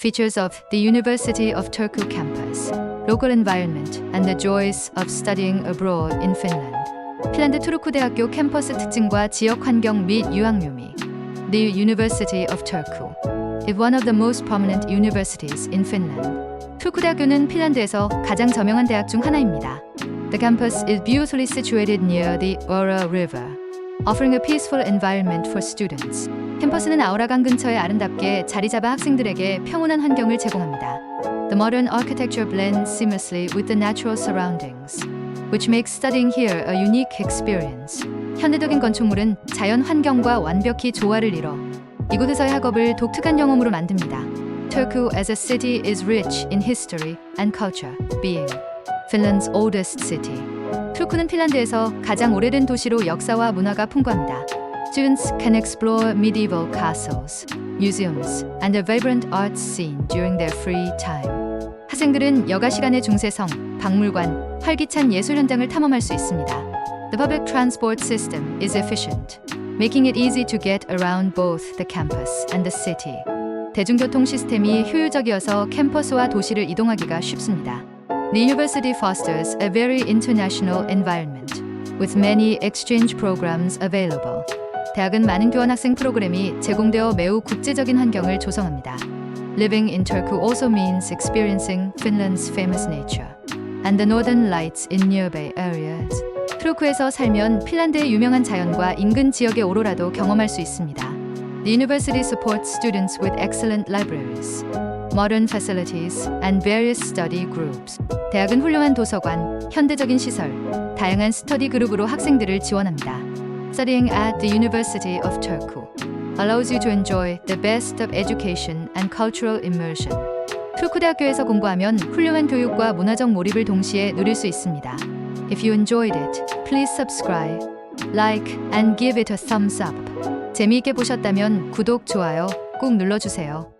Features of the University of Turku campus, local environment, and the joys of studying abroad in Finland. 핀란드 투르쿠 대학교 캠퍼스 특징과 지역 환경 및 유학 묘미. The University of Turku is one of the most prominent universities in Finland. 투르쿠 대학교는 핀란드에서 가장 저명한 대학 중 하나입니다. The campus is beautifully situated near the Ora River, Offering a peaceful environment for students. 캠퍼스는 아우라강 근처에 아름답게 자리 잡아 학생들에게 평온한 환경을 제공합니다. The modern architecture blends seamlessly with the natural surroundings, which makes studying here a unique experience. 현대적인 건축물은 자연 환경과 완벽히 조화를 이뤄 이곳에서의 학업을 독특한 경험으로 만듭니다. Turku as a city is rich in history and culture, being Finland's oldest city. 투르크는 핀란드에서 가장 오래된 도시로 역사와 문화가 풍부합니다. Students can explore medieval castles, museums, and a vibrant arts scene during their free time. 학생들은 여가 시간의 중세성, 박물관, 활기찬 예술 현장을 탐험할 수 있습니다. The public transport system is efficient, making it easy to get around both the campus and the city. 대중교통 시스템이 효율적이어서 캠퍼스와 도시를 이동하기가 쉽습니다. The university fosters a very international environment, with many exchange programs available. 대학은 많은 교환 학생 프로그램이 제공되어 매우 국제적인 환경을 조성합니다. Living in Turku also means experiencing Finland's famous nature and the northern lights in nearby areas. 트루크에서 살면 핀란드의 유명한 자연과 인근 지역의 오로라도 경험할 수 있습니다. The university supports students with excellent libraries, modern facilities, and various study groups. 대학은 훌륭한 도서관, 현대적인 시설, 다양한 스터디 그룹으로 학생들을 지원합니다. Studying at the University of Turku allows you to enjoy the best of education and cultural immersion. 투르크 대학교에서 공부하면 훌륭한 교육과 문화적 몰입을 동시에 누릴 수 있습니다. If you enjoyed it, please subscribe, like, and give it a thumbs up. 재미있게 보셨다면 구독, 좋아요 꼭 눌러주세요.